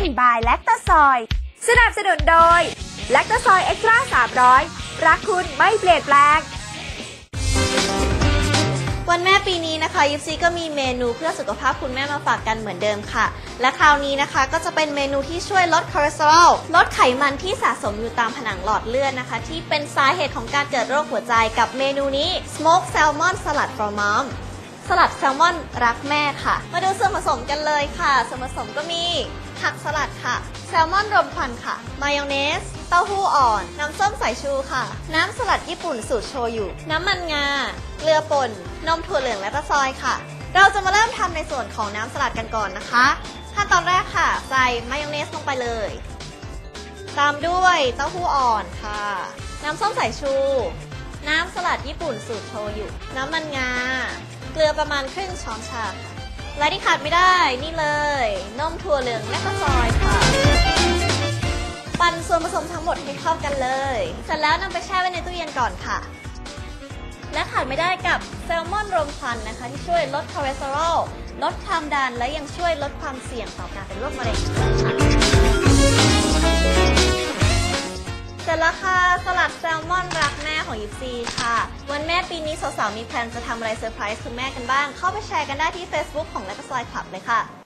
นบายแลคตาซอย สนับสนุนโดยแลคตาซอยเอ็กซ์ตร้า300 รักคุณไม่เปลี่ยนแปลง วันแม่ปีนี้นะคะยิปซีก็มีเมนูเพื่อสุขภาพคุณแม่มาฝากกันเหมือนเดิมค่ะ และคราวนี้นะคะก็จะเป็นเมนูที่ช่วยลดคอเลสเตอรอลลดไขมันที่สะสมอยู่ตามผนังหลอดเลือดนะคะ ที่เป็นสาเหตุของการเกิดโรคหัวใจกับเมนูนี้ Smoke Salmon Salad for Mom สลัดแซลมอนรักแม่ค่ะ มาดูส่วนผสมกันเลยค่ะ ส่วนผสมก็มีผักสลัดค่ะ แซลมอนรมควันค่ะ มายองเนส เต้าหู้อ่อน น้ำส้มสายชูค่ะ น้ำสลัดญี่ปุ่นสูตรโชยุ น้ำมันงา เกลือป่น นมถั่วเหลืองและตะซอยค่ะ เราจะมาเริ่มทำในส่วนของน้ำสลัดกันก่อนนะคะ ขั้นตอนแรกค่ะ ใส่มายองเนสลงไปเลย ตามด้วยเต้าหู้อ่อนค่ะ น้ำส้มสายชู น้ำสลัดญี่ปุ่นสูตรโชยุ น้ำมันงา เกลือประมาณครึ่งช้อนชาค่ะและที่ขาดไม่ได้นี่เลยนมถั่วเหลืองและก็ซอยค่ะ ปั่นส่วนผสมทั้งหมดให้เข้ากันเลย เสร็จแล้วนำไปแช่ไว้ในตู้เย็นก่อนค่ะ และขาดไม่ได้กับแซลมอนรมควันนะคะ ที่ช่วยลดคอเลสเตอรอลลดความดันและยังช่วยลดความเสี่ยงต่อการเป็นโรคมะเร็งด้วยค่ะ สลัดแซลมอนรักแม่ของยิปซีค่ะ วันแม่ปีนี้สาวๆมีแพลนจะทำอะไรเซอร์ไพรส์คุณแม่กันบ้าง เข้าไปแชร์กันได้ที่ Facebook ของ l e t s Fly Club เลยค่ะ